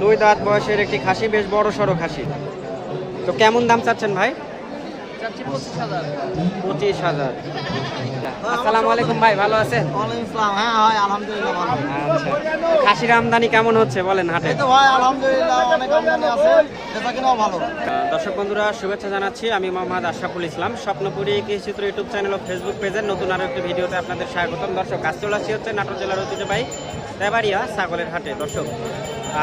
দুই দাঁত বয়সের একটি খাসি বেশ বড় সড়ো খাসি। তো কেমন দাম চাচ্ছেন ভাই? পঁচিশ হাজার। আসসালামু আলাইকুম ভাই ভালো আছেন? হ্যাঁ আচ্ছা। খাসির আমদানি কেমন হচ্ছে বলেন হাটে? দর্শক বন্ধুরা শুভেচ্ছা জানাচ্ছি। আমি মোহাম্মদ আশরাফুল ইসলাম স্বপ্নপুরী কৃষিচিত্র ইউটিউব চ্যানেল ও ফেসবুক পেজের নতুন আরও একটি ভিডিওতে আপনাদের স্বাগতম। দর্শক কাজ চলে আসছি হচ্ছে নাটোর জেলার ঐতিহ্যবাহী দেবাড়িয়া ছাগলের হাটে। দর্শক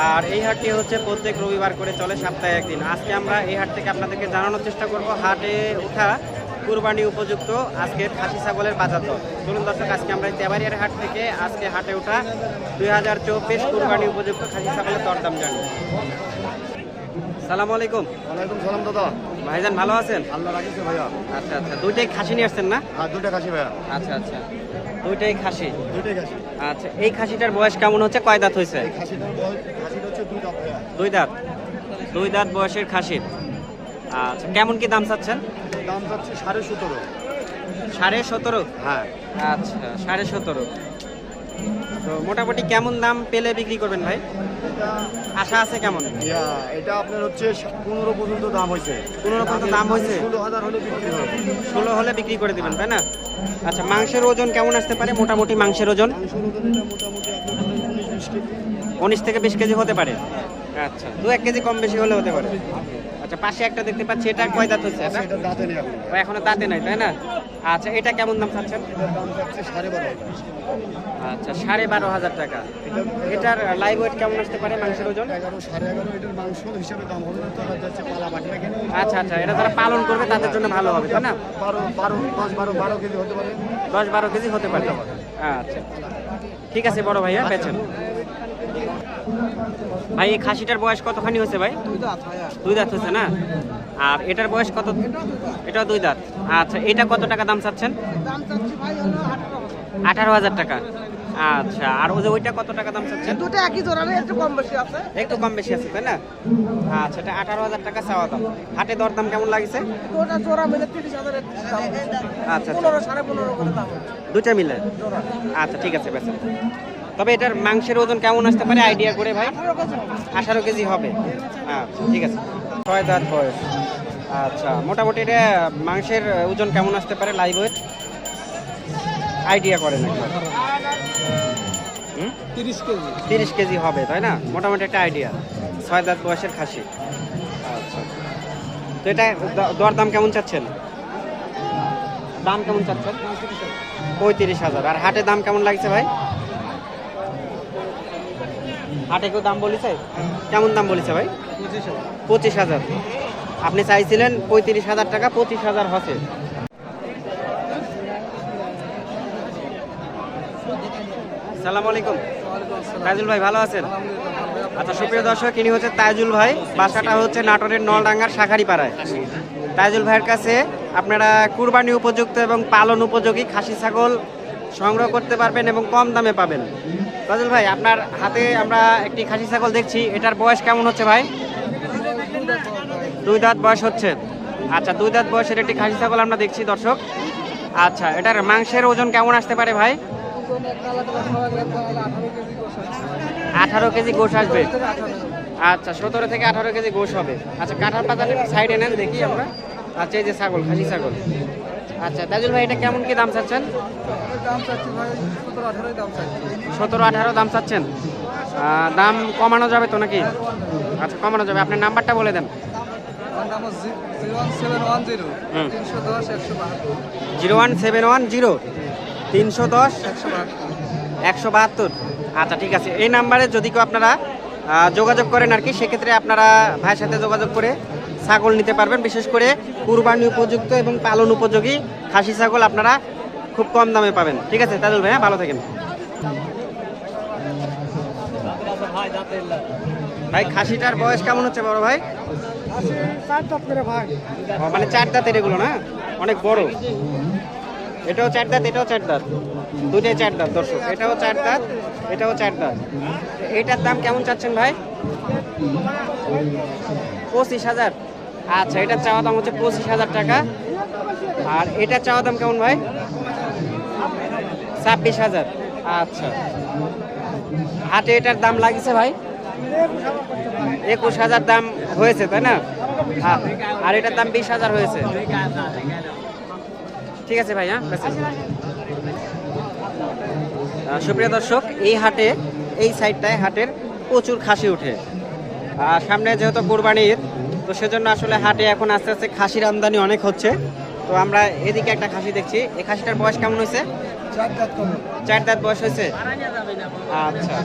আর এই হাটটি হচ্ছে প্রত্যেক রবিবার করে চলে সপ্তাহে একদিন। আজকে আমরা এই হাট থেকে আপনাদেরকে জানানোর চেষ্টা করব, হাটে উঠা কুরবানি উপযুক্ত আজকের খাসি ছাগলের বাজার দর। চলুন দর্শক, আজকে আমরা তেবারিয়ার হাট থেকে আজকে হাটে ওঠা দুই হাজার চব্বিশ কুরবানি উপযুক্ত খাসি ছাগলের দরদাম জানি সালাম আলাইকুম। ওয়ালাইকুম সালাম দাদা। ভাইজান ভালো আছেন? আল্লাহ রাখিছে ভাইয়া। আচ্ছা আচ্ছা। দুইটাই খাসি নিয়ে আসছেন না? আর দুইটা খাসি ভাইয়া। আচ্ছা আচ্ছা। দুইটাই খাসি? দুইটাই খাসি। আচ্ছা এই খাসিটার বয়স কেমন হচ্ছে? কয় দাঁত হয়েছে? এই খাসিটার বয়স খাসিটা হচ্ছে দুইটা ভাইয়া। দুই দাঁত। দুই দাঁত বয়সের খাসি। আচ্ছা কেমন কি দাম চাচ্ছেন? দাম যাচ্ছে সাড়ে সতেরো। সাড়ে সতেরো? হ্যাঁ। আচ্ছা সাড়ে সতেরো। তো মোটামুটি কেমন দাম পেলে বিক্রি করবেন ভাই? আশা আছে কেমন? এটা আপনার হচ্ছে পনেরো পর্যন্ত দাম হয়েছে। পনেরো পর্যন্ত দাম হয়েছে? ষোলো হাজার হলে বিক্রি হবে। ষোলো হলে বিক্রি করে দেবেন তাই না? আচ্ছা মাংসের ওজন কেমন আসতে পারে মোটামুটি মাংসের ওজন? উনিশ থেকে বিশ কেজি হতে পারে। আচ্ছা দু এক কেজি কম বেশি হলে হতে পারে। আচ্ছা পাশে একটা দেখতে পাচ্ছি এটা কয় দাঁত হচ্ছে? এটা এখন এখনও দাঁতে নাই তাই না? আচ্ছা এটা কেমন দাম চাচ্ছেন? আচ্ছা সাড়ে বারো হাজার টাকা। এটার লাইভ ওয়েট কেমন আসতে পারে মাংসের ওজন? আচ্ছা আচ্ছা এটা যারা পালন করবে তাদের জন্য ভালো হবে তাই না? দশ বারো কেজি হতে পারে। দশ বারো কেজি হতে পারে। আচ্ছা ঠিক আছে বড় ভাইয়া বেচেন। ভাই এই খাসিটার বয়স কতখানি হয়েছে ভাই? দুই দাঁত হয়েছে না? আর এটার বয়স কত? এটা দুই দাঁত। আচ্ছা এটা কত টাকা দাম চাচ্ছেন? আঠারো হাজার। টাকা। আচ্ছা আর ওই যে ওইটা কত টাকা দাম চাচ্ছেন? দুটো একই জোড়া একটু কম বেশি আছে। একটু কম বেশি আছে তাই না? আচ্ছা এটা আঠারো হাজার টাকা চাওয়া দাম। হাটে দর দাম কেমন লাগছে? ওটা জোড়া মিলে তিরিশ হাজার। আচ্ছা আচ্ছা। পনেরো সাড়ে পনেরো করে দাম দুইটা মিলে? আচ্ছা ঠিক আছে বেশ তবে এটার মাংসের ওজন কেমন আসতে পারে? আইডিয়া করে ভাই। আঠারো কেজি হবে। আচ্ছা ঠিক আছে। ছয় দাঁত বয়স। আচ্ছা মোটামুটি এটা মাংসের ওজন কেমন আসতে পারে লাইভ ওয়েট আইডিয়া করেন একবার। তিরিশ কেজি। তিরিশ কেজি হবে তাই না? মোটামুটি একটা আইডিয়া। ছয় দাঁত বয়সের খাসি। আচ্ছা। তো এটা দরদাম কেমন চাচ্ছেন? দাম কেমন চাচ্ছেন? পঁয়ত্রিশ হাজার। আর হাটে দাম কেমন লাগছে ভাই? হাটে কেউ দাম বলেছে? কেমন দাম বলেছে ভাই? পঁচিশ হাজার। আপনি চাইছিলেন পঁয়ত্রিশ হাজার টাকা পঁচিশ হাজার হচ্ছে। সালাম আলাইকুম। তাজুল ভাই ভালো আছেন? আচ্ছা সুপ্রিয় দর্শক ইনি হচ্ছে তাজুল ভাই। বাসাটা হচ্ছে নাটোরের নলডাঙ্গার শাখারি পাড়ায় তাজুল ভাইয়ের কাছে আপনারা কুরবানি উপযুক্ত এবং পালন উপযোগী খাসি ছাগল সংগ্রহ করতে পারবেন এবং কম দামে পাবেন। তাজুল ভাই, আপনার হাতে আমরা একটি খাসি ছাগল দেখছি। এটার বয়স কেমন হচ্ছে ভাই? দুই দাঁত বয়স হচ্ছে। আচ্ছা দুই দাঁত বয়সের একটি খাসি ছাগল আমরা দেখছি, দর্শক। আচ্ছা এটার মাংসের ওজন কেমন আসতে পারে ভাই? আঠারো কেজি গোশ আসবে। আচ্ছা সতেরো থেকে আঠারো কেজি গোশ হবে। আচ্ছা কাঁঠাল পাতাটা সাইডে নেন, দেখি আমরা। আচ্ছা এই যে ছাগল, খাসি ছাগল। আচ্ছা তাজুল ভাই, এটা কেমন কি দাম চাচ্ছেন? সতেরো আঠারো দাম চাচ্ছেন। দাম কমানো যাবে তো নাকি? আচ্ছা কমানো যাবে। আপনার নাম্বারটা বলে দেন। Zero one seven one zero তিনশো দশ একশো বাহাত্তর। আচ্ছা ঠিক আছে। এই নাম্বারে যদি কেউ আপনারা যোগাযোগ করেন আর কি, সেক্ষেত্রে আপনারা ভাইয়ের সাথে যোগাযোগ করে ছাগল নিতে পারবেন বিশেষ করে কুরবানি উপযুক্ত এবং পালন উপযোগী খাসি ছাগল আপনারা খুব কম দামে পাবেন। ঠিক আছে তাজুল ভাই হ্যাঁ ভালো থাকেন। ভাই খাসিটার বয়স কেমন হচ্ছে বড় ভাই? মানে চার দাঁতের এগুলো না? অনেক বড়। এটাও চার দাঁত এটাও চার দাঁত। দুটাই চার দাঁত দর্শক। এটাও চার দাঁত এটাও চার দাঁত। এটার দাম কেমন চাচ্ছেন ভাই? পঁচিশ হাজার। আচ্ছা এটা চাওয়া দাম হচ্ছে পঁচিশ হাজার টাকা। আর এটার চাওয়া দাম কেমন ভাই? ছাব্বিশ হাজার। আচ্ছা। হাটে এটার দাম লাগছে ভাই? একুশ হাজার দাম হয়েছে, তাই না? হ্যাঁ। আর এটার দাম বিশ হাজার হয়েছে। ঠিক আছে ভাই হ্যাঁ সুপ্রিয় দর্শক, এই হাটে, এই সাইডটায় হাটের প্রচুর খাসি উঠে। আর সামনে যেহেতু কোরবানির তো সেজন্য আসলে হাটে এখন আস্তে আস্তে খাসির আমদানি অনেক হচ্ছে। তো আমরা এদিকে একটা খাসি দেখছি। এই খাসিটার বয়স কেমন হয়েছে? চার দাঁত বয়স হয়েছে? আচ্ছা।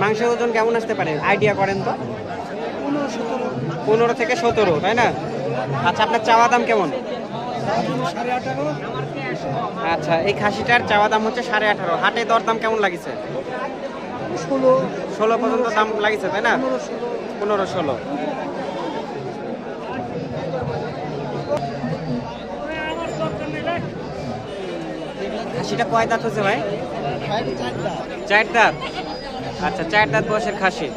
মাংসের ওজন কেমন আসতে পারে? আইডিয়া করেন তো। পনেরো থেকে সতেরো তাই না? আচ্ছা আপনার চাওয়া দাম কেমন? আচ্ছা এই খাসিটার চাওয়া দাম হচ্ছে সাড়ে আঠারো। হাটে দর দাম কেমন লাগিছে? ষোলো। ষোলো পর্যন্ত দাম লাগিছে তাই না? পনেরো ষোলো। খাসিটা কয় দাঁত হচ্ছে ভাই? চার দাঁত। আচ্ছা চার দাঁত বয়সের খাসি।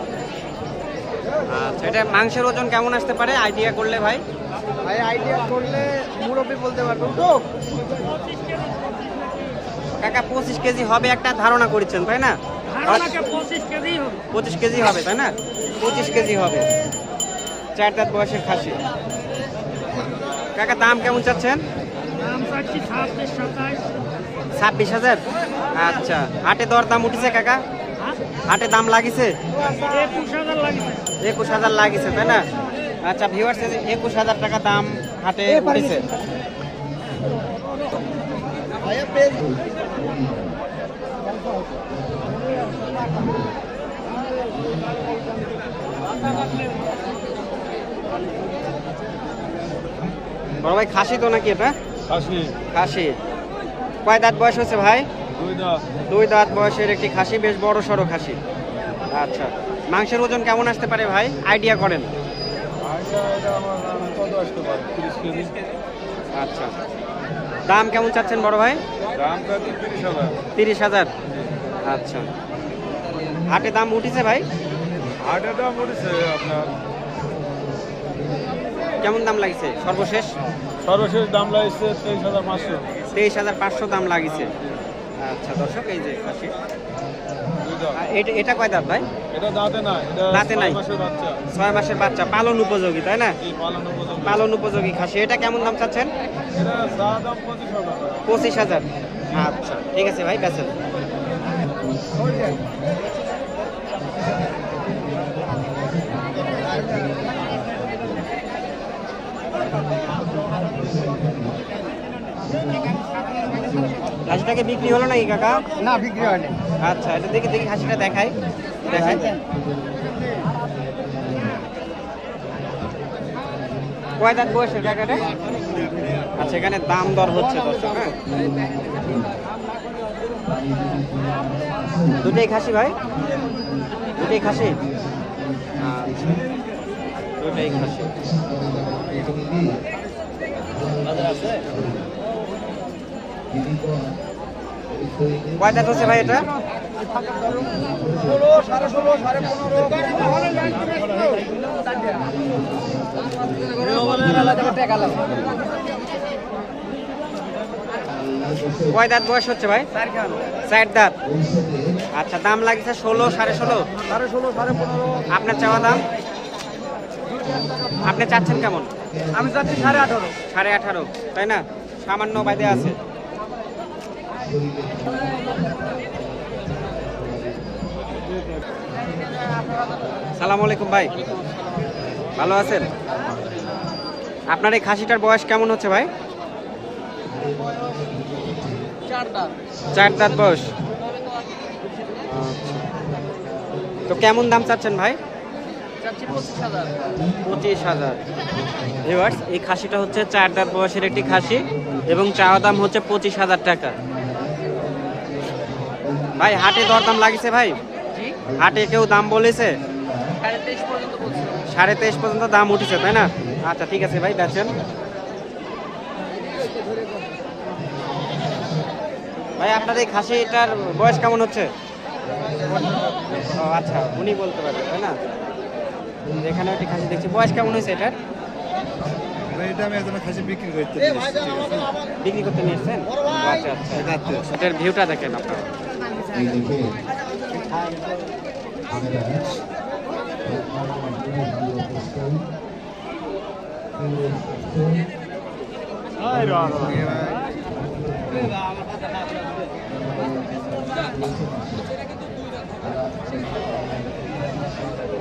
আচ্ছা এটা মাংসের ওজন কেমন আসতে পারে? আইডিয়া করলে ভাই। ভাই আইডিয়া করলে মুরব্বী বলতে পারব। তো কাকা পঁচিশ কেজি হবে একটা ধারণা করেছেন তাই না? পঁচিশ কেজি হবে তাই না? পঁচিশ কেজি হবে। চার দাঁত বয়সের খাসি। কাকা দাম কেমন চাচ্ছেন? দাম চাচ্ছি ছাব্বিশ সাতাইশ ছাব্বিশ হাজার? আচ্ছা হাটে দর দাম উঠেছে কাকা? হাটে দাম লাগিছে? একুশ হাজার লাগিছে তাই না? আচ্ছা ভিউয়ার্স একুশ হাজার টাকা দাম হাটে উঠেছে। বড় ভাই খাসি তো নাকি এটা? খাসি। খাসি। কয় দাঁত বয়স হচ্ছে ভাই? দুই দাঁত। বয়সের একটি খাসি বেশ বড় সড়ো খাসি। আচ্ছা মাংসের ওজন কেমন আসতে পারে ভাই? আইডিয়া করেন। আচ্ছা দাম কেমন চাচ্ছেন বড় ভাই? তিরিশ হাজার। আচ্ছা হাটে দাম উঠেছে ভাই? আটের দাম উঠেছে আপনার। কেমন দাম লাগছে? সর্বশেষ? সর্বশেষ দাম লাগছে তেইশ হাজার পাঁচশো। তেইশ হাজার পাঁচশো দাম লাগিছে। আচ্ছা দর্শক এই যে খাসি। এটা এটা কয় দাঁত ভাই? এটা দাঁতে নাই দাঁতে নাই। ছয় মাসের বাচ্চা পালন উপযোগী তাই না? পালন উপযোগী। খাসি। এটা কেমন দাম চাচ্ছেন? পঁচিশ হাজার। আচ্ছা ঠিক আছে ভাই বেচেন। খাসিটাকে বিক্রি হলো নাকি কাকা? না বিক্রি হয়নি। আচ্ছা এটা দেখি দেখি খাসিটা দেখাই। দেখাই। কয় দাঁত বয়সের কাকাটা? আচ্ছা এখানে দাম দর হচ্ছে দর্শক হ্যাঁ? দুটোই খাসি ভাই? দুটোই খাসি? আচ্ছা দুটোই খাসি। কয় দাঁত হচ্ছে ভাই এটা? কয় দাঁত বয়স হচ্ছে ভাই? চার দাঁত। আচ্ছা দাম লাগছে ষোলো সাড়ে ষোলো। সাড়ে ষোলো সাড়ে পনেরো। আপনার চাওয়া দাম? আপনি চাচ্ছেন কেমন? আমি চাচ্ছি সাড়ে আঠারো। সাড়ে আঠারো তাই না? সামান্য বাইদে আছে। সালাম আলাইকুম ভাই। ভালো আছেন? আপনার এই খাসিটার বয়স কেমন হচ্ছে ভাই? চার দাঁত। বয়স। তো কেমন দাম চাচ্ছেন ভাই? পঁচিশ হাজার। ভিউয়ার্স এই খাসিটা হচ্ছে চার দাঁত বয়সের একটি খাসি এবং চাওয়া দাম হচ্ছে পঁচিশ হাজার টাকা। ভাই হাটে দরদাম লাগিছে ভাই। হাটে কেউ দাম বলেছে? সাড়ে তেইশ পর্যন্ত দাম উঠেছে তাই না? আচ্ছা ঠিক আছে ভাই বেচেন। ভাই আপনার এই খাসিটার বয়স কেমন হচ্ছে? ও আচ্ছা উনি বলতে পারবেন তাই না? এখানে একটি খাসি দেখছি। বয়স কেমন হয়েছে এটার? বিক্রি করতে বিক্রি করতে নিয়ে এসছেন আচ্ছা আচ্ছা। এটার ভিউটা দেখেন আপনারা।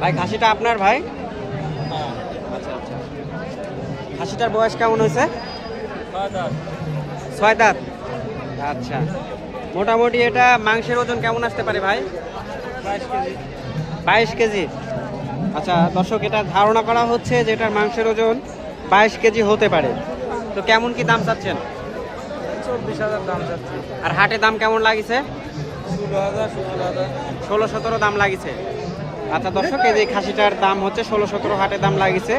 ভাই খাসিটা আপনার ভাই? আচ্ছা আচ্ছা খাসিটার বয়স কেমন হয়েছে? ছয় দাঁত। আচ্ছা। মোটামুটি এটা মাংসের ওজন কেমন আসতে পারে ভাই? বাইশ কেজি। আচ্ছা দর্শক এটা ধারণা করা হচ্ছে যে এটার মাংসের ওজন বাইশ কেজি হতে পারে। তো কেমন কি দাম চাচ্ছেন? চব্বিশ হাজার দাম যাচ্ছে আর হাটে দাম কেমন লাগিছে? ষোলো সতেরো দাম লাগিছে। আচ্ছা দর্শক এই যে খাসিটার দাম হচ্ছে ষোলো সতেরো হাটে দাম লাগিছে।